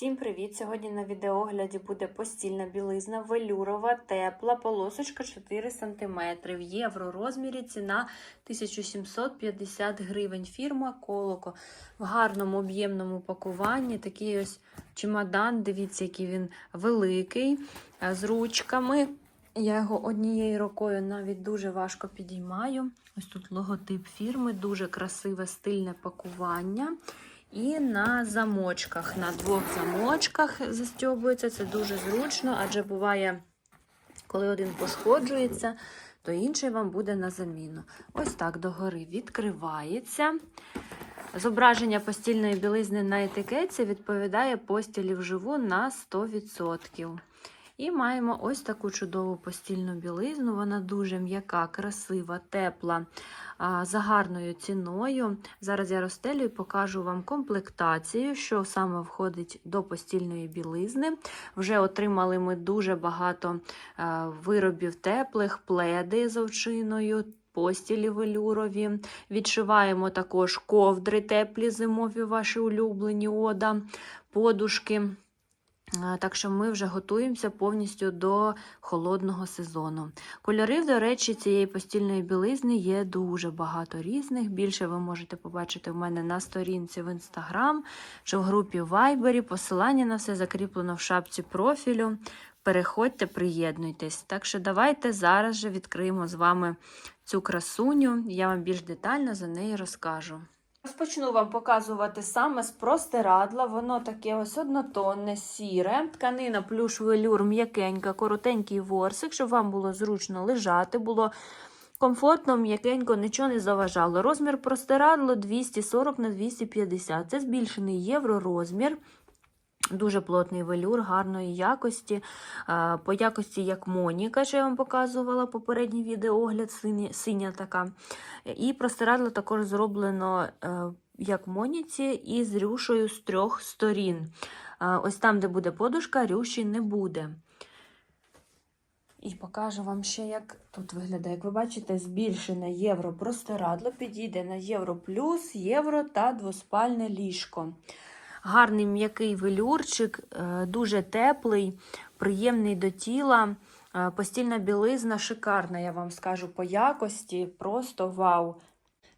Всім привіт! Сьогодні на відеогляді буде постільна білизна, велюрова, тепла, полосочка 4 см. В євро розмірі ціна 1750 гривень. Фірма Колоко. В гарному об'ємному пакуванні. Такий ось чемодан, дивіться, який він великий, е, з ручками. Я його однією рукою навіть дуже важко підіймаю. Ось тут логотип фірми, дуже красиве стильне пакування. І на замочках, на двох замочках застьобується. Це дуже зручно, адже буває, коли один пошкоджується, то інший вам буде на заміну. Ось так догори відкривається. Зображення постільної білизни на етикетці відповідає постілі вживу на 100%. І маємо ось таку чудову постільну білизну. Вона дуже м'яка, красива, тепла, за гарною ціною. Зараз я розстелю і покажу вам комплектацію, що саме входить до постільної білизни. Вже отримали ми дуже багато виробів теплих, пледи з овчиною. Постілі велюрові, відшиваємо також ковдри теплі, зимові, ваші улюблені ода, подушки. Так що ми вже готуємося повністю до холодного сезону. Кольори, до речі, цієї постільної білизни є дуже багато різних. Більше ви можете побачити в мене на сторінці в інстаграм чи в групі Вайбері. Посилання на все закріплено в шапці профілю. Переходьте, приєднуйтесь. Так що давайте зараз же відкриємо з вами цю красуню. Я вам більш детально за неї розкажу. Розпочну вам показувати саме з простирадла. Воно таке ось однотонне, сіре. Тканина плюш велюр м'якенька, коротенький ворсик, щоб вам було зручно лежати, було комфортно, м'якенько, нічого не заважало. Розмір простирадло 240 на 250. Це збільшений євро розмір. Дуже плотний велюр, гарної якості. По якості, як Моніка, що я вам показувала попередній відеоогляд, синя, така. І простирадло також зроблено, е, як Моніці, і з рюшою з трьох сторін. Ось там, де буде подушка, рюші не буде. І покажу вам ще, як тут виглядає. Як ви бачите, збільшене євро простирадло, підійде на євро плюс, євро та двоспальне ліжко. Гарний м'який велюрчик, дуже теплий, приємний до тіла. Постільна білизна шикарна, я вам скажу, по якості. Просто вау!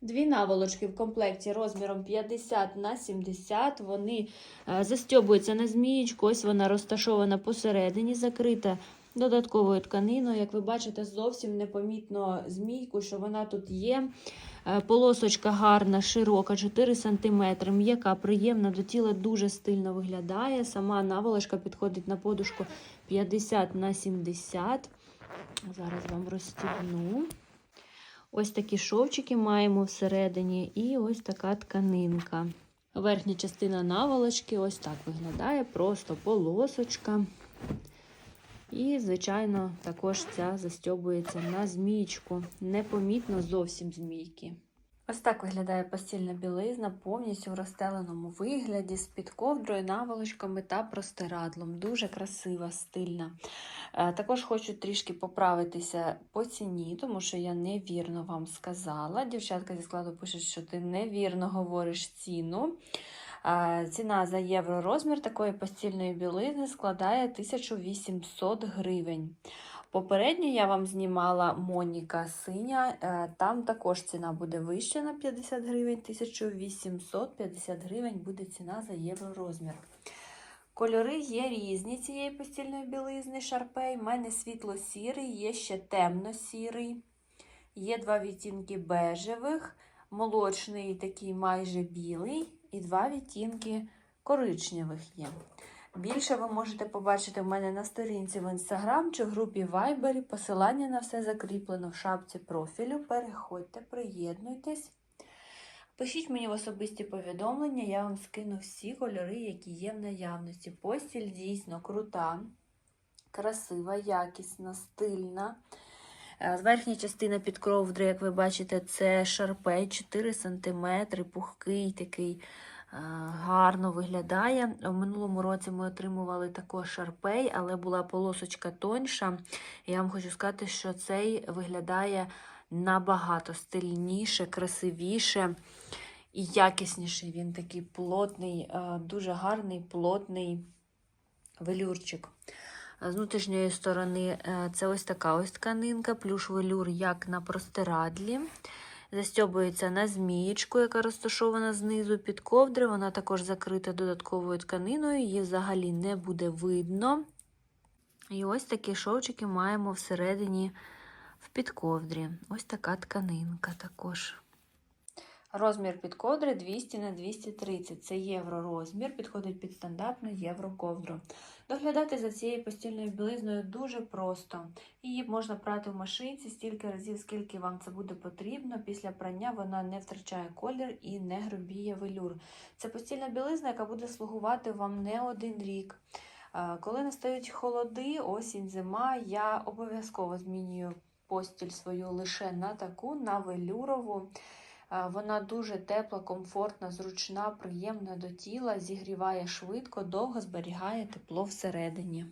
Дві наволочки в комплекті розміром 50 на 70. Вони застьобуються на змієчку. Ось вона розташована посередині, закрита додатковою тканиною. Як ви бачите, зовсім непомітно змійку, що вона тут є. Полосочка гарна, широка, 4 см, м'яка, приємна до тіла, дуже стильно виглядає. Сама наволочка підходить на подушку 50 на 70. Зараз вам розстібну. Ось такі шовчики маємо всередині, і ось така тканинка. Верхня частина наволочки ось так виглядає, просто полосочка. І, звичайно, також ця застьобується на змійку. Непомітно зовсім змійки. Ось так виглядає постільна білизна повністю в розстеленому вигляді з під ковдрою, наволочками та простирадлом. Дуже красива, стильна. Також хочу трішки поправитися по ціні, тому що я невірно вам сказала. Дівчатка зі складу пишуть, що ти невірно говориш ціну. Ціна за євро розмір такої постільної білизни складає 1800 гривень. Попередньо я вам знімала Моніка синя, е, там також ціна буде вища на 50 гривень, 1850 гривень буде ціна за євро розмір. Кольори є різні цієї постільної білизни шарпей. У мене світло-сірий, є ще темно-сірий, є два відтінки бежевих, молочний такий майже білий і два відтінки коричневих є. Більше ви можете побачити в мене на сторінці в інстаграм чи в групі Viber. Посилання на все закріплено в шапці профілю. Переходьте, приєднуйтесь. Пишіть мені в особисті повідомлення, я вам скину всі кольори, які є в наявності. Постіль дійсно крута, красива, якісна, стильна. З верхня частина під ковдри, як ви бачите, це шарпей 4 см, пухкий такий гарно виглядає. В минулому році ми отримували також шарпей, але була полосочка тоньша. Я вам хочу сказати, що цей виглядає набагато стильніше, красивіше. і якісніший. Він такий плотний, е, дуже гарний, плотний велюрчик. З внутрішньої сторони е, це ось така ось тканинка, плюш велюр, як на простирадлі. Застьобується на змієчку, яка розташована знизу під ковдри. Вона також закрита додатковою тканиною, її взагалі не буде видно. І ось такі шовчики маємо всередині в підковдрі. Ось така тканинка також. Розмір підковдри 200 на 230. Це євро розмір, підходить під стандартну євро ковдру. Доглядати за цією постільною білизною дуже просто. Її можна прати в машинці стільки разів, скільки вам це буде потрібно. Після прання вона не втрачає колір і не грубіє велюр. Це постільна білизна, яка буде слугувати вам не один рік. Коли настають холоди, осінь, зима, я обов'язково змінюю постіль свою лише на таку, на велюрову. Вона дуже тепла, комфортна, зручна, приємна до тіла, зігріває швидко, довго зберігає тепло всередині.